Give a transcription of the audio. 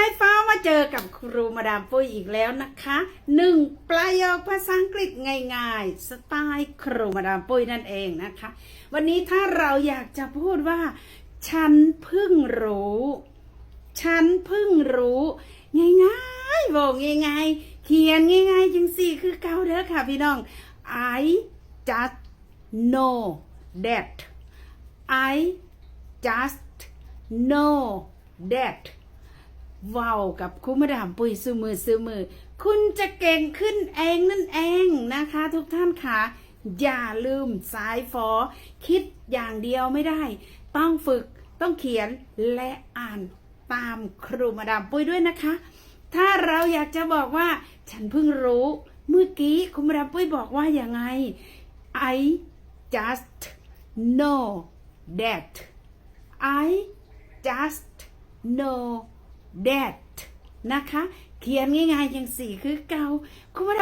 ายฟ้ามาเจอกับครูมาดามปุ้ยอีกแล้วนะคะหนึ่งประโยคภาษาอังกฤษง่ายๆ สไตล์ครูมาดามปุ้ยนั่นเองนะคะ วันนี้ถ้าเราอยากจะพูดว่า ฉันเพิ่งรู้ ฉันเพิ่งรู้ ง่ายๆบอกง่ายๆ เขียนง่ายๆจังสี่คือเก่าเด้อค่ะพี่น้อง I just know that I just know that เว้ากับคุณมาดามปุยซื้อมือซื้อมือ คุณจะเก่งขึ้นเองนั่นเองนะคะ ทุกท่านค่ะ อย่าลืมสายฟอ คิดอย่างเดียวไม่ได้ ต้องฝึกต้องเขียนและอ่านตามครูมาดามปุ้ยด้วยนะคะ ถ้าเราอยากจะบอกว่า ฉันเพิ่งรู้เมื่อกี้คุณมาดามปุ้ยบอกว่าอย่างไง I just know that I just know debt นะคะ เขียนง่ายๆอย่างสี่คือเก่าคุณ